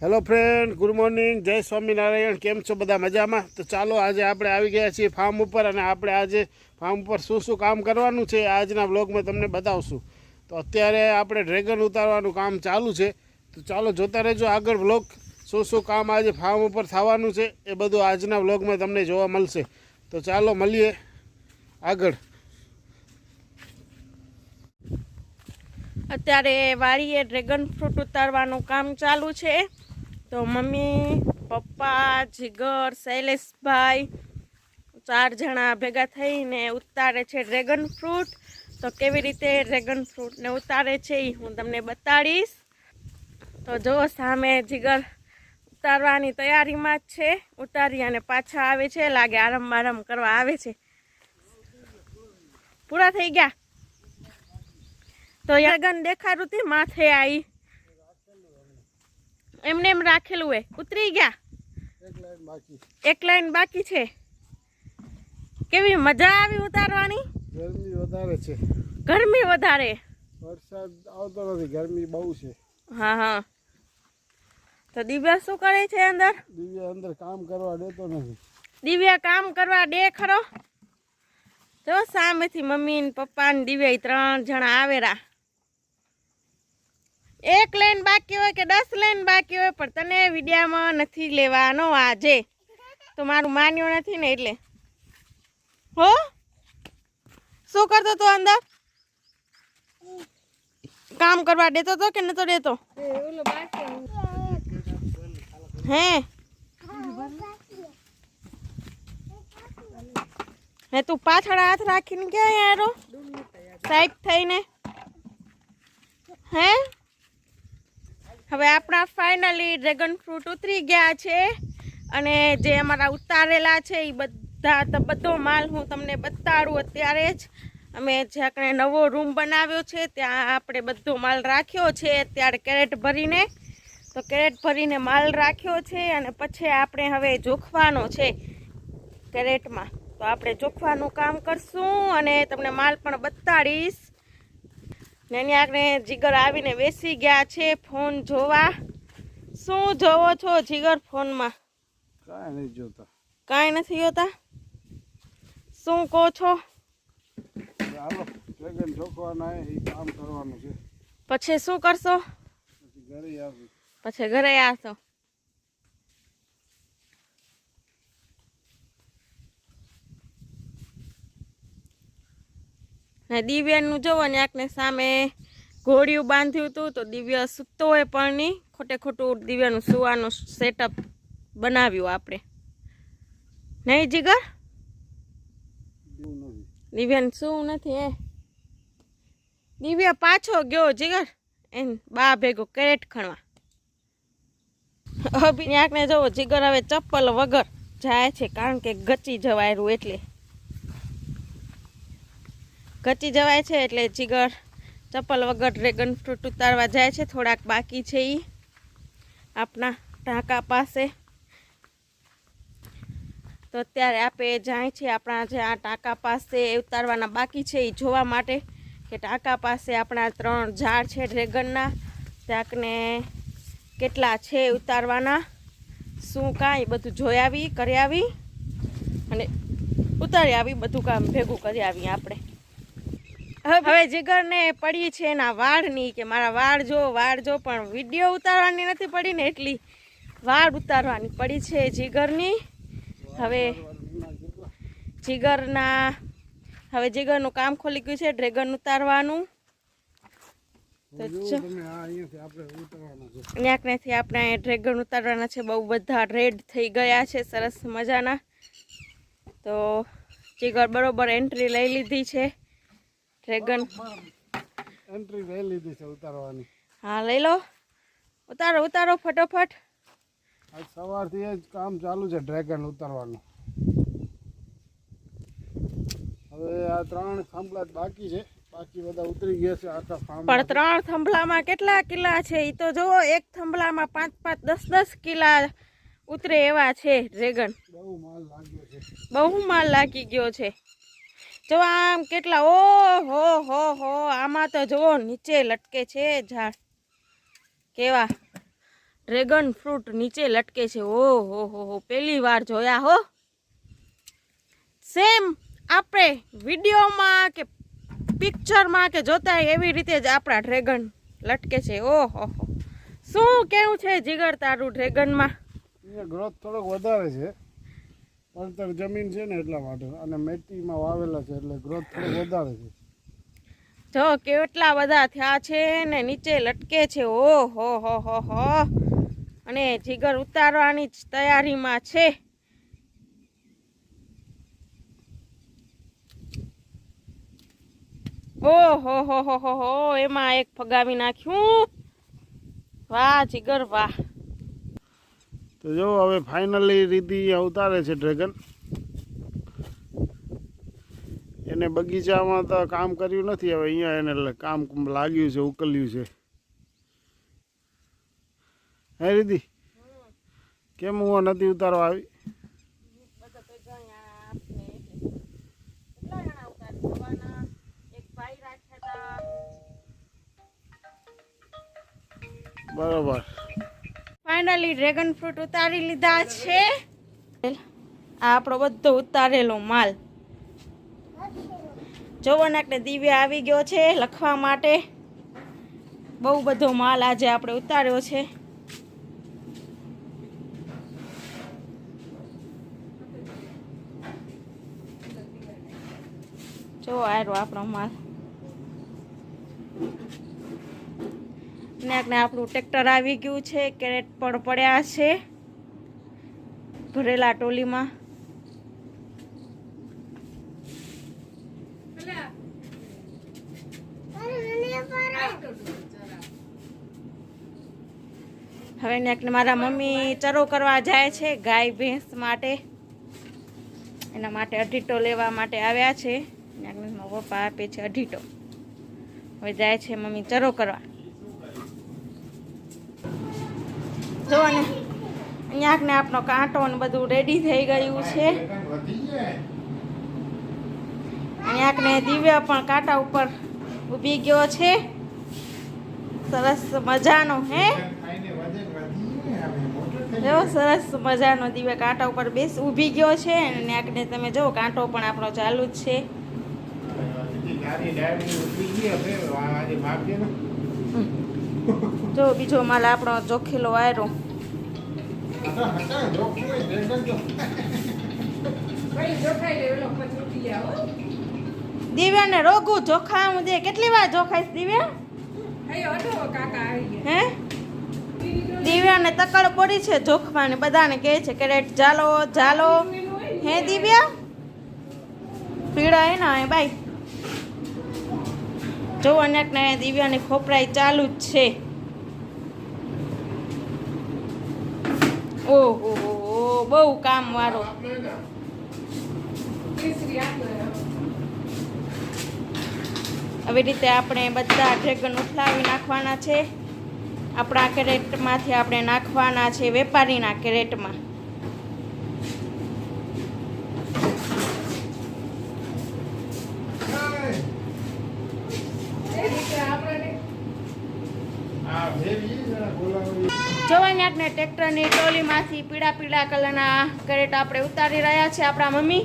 Hello friend good morning જય સ્વામિનારાયણ કેમ છો બધા મજામાં તો ચાલો આજે આપણે આવી ગયા છીએ ફાર્મ ઉપર અને આપણે આજે ફાર્મ ઉપર શું શું કામ કરવાનું છે આજના બ્લોગમાં તમને બતાવશું તો અત્યારે આપણે ડ્રેગન ઉતારવાનું કામ ચાલુ છે તો ચાલો જોતા રહેજો આગળ બ્લોગ શું શું કામ આજે ફાર્મ ઉપર થવાનું છે એ બધું આજના બ્લોગમાં તમને જોવા મળશે તો ચાલો મળીએ આગળ અત્યારે વાડીએ ડ્રેગન ફ્રૂટ ઉતારવાનું કામ ચાલુ છે તો મમ્મી, પપ્પા, જીગર, શૈલેષભાઈ, ચાર જણા ભેગા થઈને ઉતારે છે ડ્રેગન ફ્રૂટ. તો કેવી રીતે ડ્રેગન ફ્રૂટને ઉતારે છે એ હું તમને બતાડીશ. તો જો સામે જીગર ઉતારવાની તૈયારીમાં જ છે. ઉતારી અને પાછા આવે છે. લાગે આરામ આરામ કરવા આવે છે. પૂરા થઈ ગયા? તો યગન દેખાડું તે માથે આવી એમને એમ રાખેલું હોય. ઉતરી ગયા. એક લાઈન બાકી. છે. કેવી મજા આવી ઉતારવાની? ગરમી વધારે છે. ગરમી વધારે. વરસાદ આવતો નથી ગરમી બહુ છે. હા હા. તો દિવ્યા શું કરે છે અંદર? દિવ્યા અંદર કામ કરવા દેતો નથી. દિવ્યા કામ કરવા દે ખરો? જો સામેથી મમ્મી ને પપ્પા ને દિવ્યા ત્રણ જણા આવેરા એક લાઈન બાકી હોય કે દસ લાઈન બાકી હોય, પણ તને વિડીયામાં નથી લેવાનો આજે. તો મારું માન્યું નથી ને એટલે. હો? શું કરતો તો અંદર? કામ કરવા દેતો તો કે નતો દેતો? હે? ને તું પાછળ હાથ રાખીને ક્યાં યારો સાઈડ થઈને. હે? હવે આપણા ફાઇનલી ડ્રેગન ફ્રૂટ ઉતરી ગયા છે. અને જે અમારા ઉતારેલા છે એ બધા બધો માલ હું તમને બતાડું અત્યારે જ. અમે જે આપણે નવો રૂમ બનાવ્યો છે, ત્યાં આપણે બધો માલ રાખ્યો છે, અત્યારે કેરેટ ભરીને. તો કેરેટ ભરીને માલ રાખ્યો છે અને પછી આપણે હવે જોખવાનો છે કેરેટમાં. તો આપણે જોખવાનું કામ કરશું અને તમને માલ પણ બતાડીશ. ને એની આપણે જીગર આવીને બેસી ગયા છે ફોન જોવા. શું જોવો છો જીગર ફોનમાં? કાંઈ નહીં જોતા. કાંઈ નથી જોતા? શું કહો છો. પછી શું કરશો? પછી ઘરે આવી. પછી ઘરે આવશો. ને દિવ્યાનું જોવો ને આકને સામે ઘોડિયું બાંધ્યું હતું તો દિવ્ય સૂતો હોય પણ નહીં ખોટે ખોટું દિવ્યાનું સુવાનું સેટઅપ બનાવ્યું આપણે. નહીં જીગર? દિવ્યાને શું નથી એ દિવ્ય પાછો ગયો જીગર. એન બા ભેગો કેરેટ ખણવા. અભિનાકને જવો, જીગર હવે ચપ્પલ વગર જાય છે કારણ કે ગચી જવાયરું એટલે. ગચી જવાય છે એટલે જીગર, ચપ્પલ વગર ડ્રેગન ફ્રૂટ ઉતારવા જાય છે. થોડાક બાકી છે એ આપણા ઢાંકા પાસે. તો અત્યારે આપણે જાય છે આપણા જે આ ટાંકા પાસે ઉતારવાના બાકી છે એ જોવા માટે કે ટાંકા પાસે આપણા ત્રણ ઝાડ છે ડ્રેગનના. ત્યાંકને કેટલા છે ઉતારવાના? શું કાંઈ બધું જોઈ આવી, કરી આવી? અને ઉતારી આવી, બધું કામ ભેગું કરી આવી આપણે. હવે જીગરને પડી છે એના વાળની કે મારા વાળ જો વાળ જો પણ વીડિયો ઉતારવાની નથી પડી ને એટલી. વાળ ઉતારવાની પડી છે જીગરની. હવે જીગરના હવે જીગરનું કામ ખોલી ગયું છે ડ્રેગન ઉતારવાનું. તો જો. તમે આપણે ઉતરવાના છે. ત્યાંકનેથી આપણે અહીંયા ડ્રેગન ઉતારવાના છે બહુ બધા રેડ થઈ ગયા છે સરસ મજાના. તો જીગર બરોબર એન્ટ્રી લઈ લીધી છે. ડ્રેગન એન્ટ્રી લઈ લીધી છે ઉતારવાની. હા લઈ લો. ઉતારો ઉતારો ફટોફટ. આજ સવારથી જ કામ ચાલુ છે ડ્રેગન ઉતારવાનું. હવે આ ત્રણ થાંભલા જ બાકી છે. બાકી બધા ઉતરી ગયા છે આખા ફાર્મ પણ ત્રણ થાંભલામાં કેટલા કિલ્લા છે? એ તો જુઓ એક થાંભલામાં પાંચ પાંચ દસ દસ કિલ્લા ઉતરે એવા છે ડ્રેગન બહુ માલ લાગ્યો છે. બહુ માલ લાગી ગયો છે. જો આમ કેટલા, ઓ હો હો હો, આમાં તો જુઓ, નીચે લટકે છે ઝાડ. કેવા? ડ્રેગન ફ્રૂટ નીચે લટકે છે. ઓ, હો હો હો, પહેલી વાર જોયા હો. સેમ આપણે વિડીયોમાં કે પિક્ચરમાં કે જોતા એવી રીતે જ આપણા ડ્રેગન લટકે છે. ઓ, હો શું કેવું છે જીગર તારું ડ્રેગનમાં? ગ્રોથ થોડોક વધારે છે. પડતર જમીન છે ને એટલા માટે. અને મેટીમાં વાવેલા છે એટલે ગ્રોથ થોડો વધારે છે. જો કેટલા બધા થયા છે ને નીચે લટકે છે. ઓ હો હો હો હો. અને જીગર ઉતારવાની જ તૈયારીમાં છે. ઓ હો હો હો હો હો. એમાં એક ફગાવી નાખ્યું. વાહ, જીગર, વાહ. તો જો હવે ફાઇનલી રીતિ ઉતારે છે ડ્રેગન એને બગીચામાં તો કામ કર્યું નથી, હવે અહીંયા એને કામ લાગ્યું છે, ઉકલ્યું છે. હે રીતિ? કેમ હું નથી ઉતારવા આવી? બરોબર. ફાઇનલી ડ્રેગન ફ્રૂટ ઉતારી લીધા છે. આ આપણો બધો ઉતારેલો માલ. જોવો નાકને દિવ્ય આવી ગયો છે લખવા માટે. બહુ બધો માલ આજે આપણે ઉતાર્યો છે. જો આવ્યો આપણો માલ. ને આપણું ટ્રેક્ટર આવી ગયું છે, કેરેટ પણ પડ્યા છે, ભરેલા ટોલીમાં. હવે ને મારા મમ્મી ચરો કરવા જાય છે, ગાય, ભેંસ માટે. એના માટે અઢીટો લેવા માટે આવ્યા છે. પપ્પા આપે છે અઢીટો. હવે જાય છે મમ્મી ચરો કરવા. જો ને અહીંયા ને આપણો કાંટો ને બધું રેડી થઈ ગયું છે. અહીંયા ને દિવ્ય પણ કાંટા ઉપર ઊભી ગયો છે. સરસ મજાનો, હે? જો સરસ મજાનો દિવ્ય કાંટા ઉપર બેસ ઊભી ગયો છે અને ન્યાકને તમે જો, કાંટો પણ આપણો ચાલુ જ છે. જો બીજો માલ આપણો ચોખેલો વાયરો. દિવ્યાને રોગું જોખામ દે. કેટલી વાર જોખાઈશ દિવ્યા? હે? દિવ્યાને તકડ પડી છે જોખવાની બધાને કહે છે કે રેટ ચાલો ચાલો હે દિવ્યા? પીડા હે ને બાઈ? જો અનેક ને દિવ્યાની ખોપરાઈ ચાલુ જ છે. ઓહો, બહુ કામ વાળો આવી રીતે આપણે બધા ડ્રેગન ઉથલાવી નાખવાના છે. આપણા કેરેટમાંથી આપણે નાખવાના છે વેપારીના કેરેટમાં જોવાની આપણે ટ્રેક્ટરની ટ્રોલીમાંથી પીળા પીળા કલરના કેરેટ આપણે ઉતારી રહ્યા છે આપણા મમ્મી.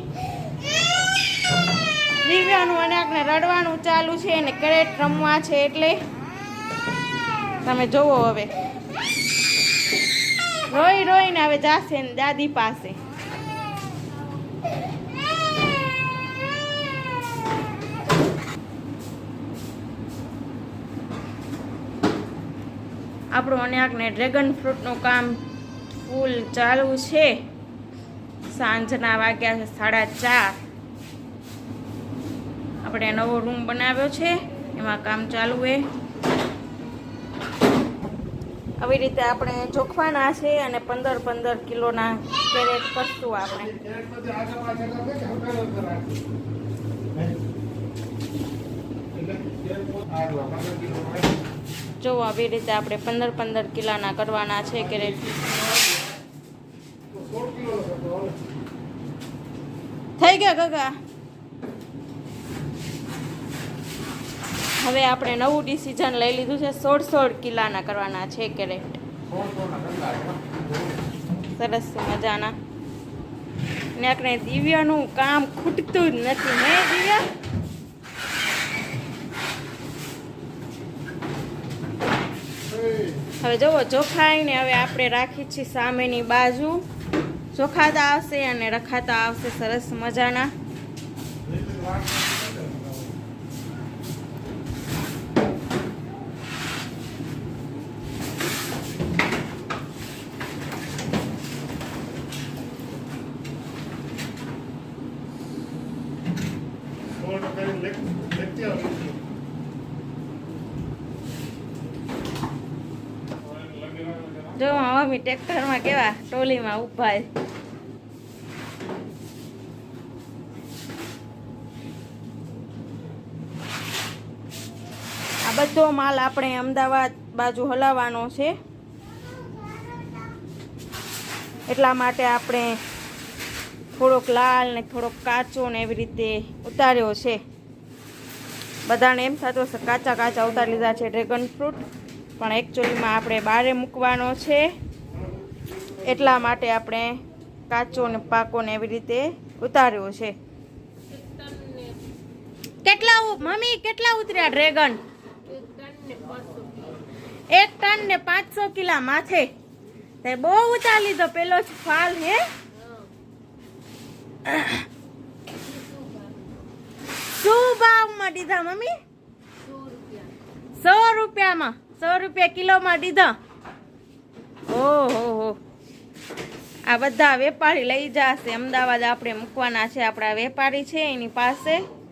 દિવ્યાનું અને આપણે રડવાનું ચાલુ છે અને કેરેટ રમવા છે એટલે તમે જોવો હવે. રોઈ રોઈને હવે જાશે ને દાદી પાસે. આપણું અન્યાકને ડ્રેગન ફ્રૂટનું કામ ફૂલ ચાલુ છે. સાંજના વાગ્યા છે સાડા ચાર. આપણે નવો રૂમ બનાવ્યો છે. એમાં કામ ચાલુ એ આવી રીતે આપણે જોખવાના છે અને પંદર પંદર કિલોના કેરેટ કરશું આપણે. જો આવી રીતે આપણે પંદર પંદર કિલોના કરવાના છે કેરેટ થઈ ગયા ગગા હવે આપણે નવું ડિસિઝન લઈ લીધું છે. સોળ સોળ કિલાના કરવાના છે કેરેટ સરસ મજાના. ને આપણે દિવ્યાનું કામ ખૂટતું જ નથી, હે દિવ્યા? હવે જુઓ ચોખાઈને હવે આપણે રાખી છીએ સામેની બાજુ. ચોખાતા આવશે અને રખાતા આવશે સરસ મજાના. મમ્મી ટ્રેક્ટરમાં કેવા ટોલીમાં ઊભા. આ બધો માલ આપણે અમદાવાદ બાજુ હલાવવાનો છે. એટલા માટે આપણે થોડોક લાલ ને થોડોક કાચો ને એવી રીતે ઉતાર્યો છે. બધાને એમ થતું હશે કાચા કાચા ઉતારી લીધા છે ડ્રેગન ફ્રૂટ પણ એકચ્યુઅલીમાં આપણે બારે મૂકવાનો છે. એટલા માટે આપણે કાચો ને પાકો ને એવી રીતે ઉતાર્યો છે. કેટલા મમ્મી, કેટલા ઉતર્યા ડ્રેગન? એક ટન ને પાંચસો કિલા માથે. તે બહુ ઉતાર લીધો, પેલો જ ફાલ હે. શું ભાવમાં દીધા, મમ્મી? સો રૂપિયામાં. સો રૂપિયા કિલોમાં દીધા. ઓહો, હો. આ બધા વેપારી લઈ જશે. અમદાવાદ આપણે મૂકવાના છે. આપણા વેપારી છે એની પાસે.